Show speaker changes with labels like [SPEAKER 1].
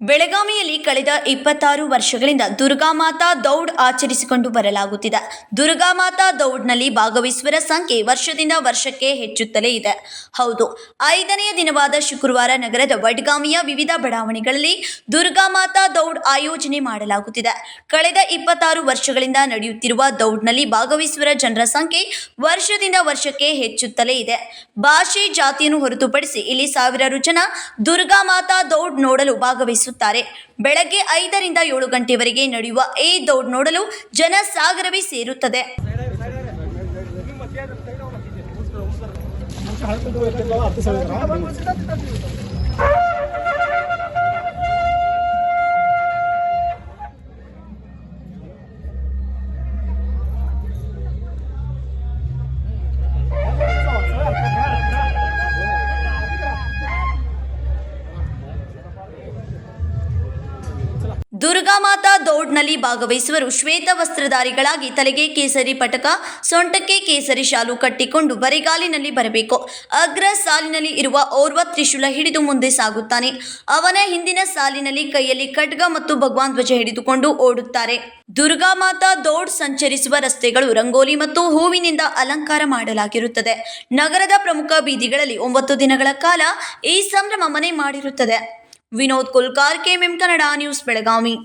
[SPEAKER 1] ಬೆಳಗಾವಿಯಲ್ಲಿ ಕಳೆದ ಇಪ್ಪತ್ತಾರು ವರ್ಷಗಳಿಂದ ದುರ್ಗಾಮಾತಾ ದೌಡ್ ಆಚರಿಸಿಕೊಂಡು ಬರಲಾಗುತ್ತಿದೆ. ದುರ್ಗಾಮಾತಾ ದೌಡ್ನಲ್ಲಿ ಭಾಗವಹಿಸುವರ ಸಂಖ್ಯೆ ವರ್ಷದಿಂದ ವರ್ಷಕ್ಕೆ ಹೆಚ್ಚುತ್ತಲೇ ಇದೆ. ಹೌದು, ಐದನೆಯ ದಿನವಾದ ಶುಕ್ರವಾರ ನಗರದ ವಡ್ಗಾಮಿಯ ವಿವಿಧ ಬಡಾವಣೆಗಳಲ್ಲಿ ದುರ್ಗಾಮಾತಾ ದೌಡ್ ಆಯೋಜನೆ ಮಾಡಲಾಗುತ್ತಿದೆ. ಕಳೆದ ಇಪ್ಪತ್ತಾರು ವರ್ಷಗಳಿಂದ ನಡೆಯುತ್ತಿರುವ ದೌಡ್ನಲ್ಲಿ ಭಾಗವಹಿಸುವರ ಜನರ ಸಂಖ್ಯೆ ವರ್ಷದಿಂದ ವರ್ಷಕ್ಕೆ ಹೆಚ್ಚುತ್ತಲೇ ಇದೆ. ಭಾಷೆ, ಜಾತಿಯನ್ನು ಹೊರತುಪಡಿಸಿ ಇಲ್ಲಿ ಸಾವಿರಾರು ಜನ ದುರ್ಗಾಮಾತಾ ದೌಡ್ ನೋಡಲು ಭಾಗವಹಿಸುತ್ತಾರೆ ಬೆಳಗ್ಗೆ ಐದರಿಂದ ಏಳು ಗಂಟೆವರೆಗೆ ನಡೆಯುವ ಈ ದೌಡ್ ನೋಡಲು ಜನ ಸಾಗರವೇ ಸೇರುತ್ತದೆ. ದುರ್ಗಾಮಾತಾ ದೌಡ್ನಲ್ಲಿ ಭಾಗವಹಿಸುವರು. ಶ್ವೇತ ವಸ್ತ್ರಧಾರಿಗಳಾಗಿ ತಲೆಗೆ ಕೇಸರಿ ಪಟಕ, ಸೊಂಟಕ್ಕೆ ಕೇಸರಿ ಶಾಲು ಕಟ್ಟಿಕೊಂಡು ಬರಿಗಾಲಿನಲ್ಲಿ ಬರಬೇಕು. ಅಗ್ರ ಸಾಲಿನಲ್ಲಿ ಇರುವ ಓರ್ವ ತ್ರಿಶೂಲ ಹಿಡಿದು ಮುಂದೆ ಸಾಗುತ್ತಾನೆ. ಅವನ ಹಿಂದಿನ ಸಾಲಿನಲ್ಲಿ ಕೈಯಲ್ಲಿ ಖಡ್ಗ ಮತ್ತು ಭಗವಾನ್ ಧ್ವಜ ಹಿಡಿದುಕೊಂಡು ಓಡುತ್ತಾರೆ. ದುರ್ಗಾಮಾತಾ ದೌಡ್ ಸಂಚರಿಸುವ ರಸ್ತೆಗಳು ರಂಗೋಲಿ ಮತ್ತು ಹೂವಿನಿಂದ ಅಲಂಕಾರ ಮಾಡಲಾಗಿರುತ್ತದೆ. ನಗರದ ಪ್ರಮುಖ ಬೀದಿಗಳಲ್ಲಿ ಒಂಬತ್ತು ದಿನಗಳ ಕಾಲ ಈ ಸಂಭ್ರಮ ಮನೆ ಮಾಡಿರುತ್ತದೆ. Vinod Kulkar KMM Kannada news Belagavi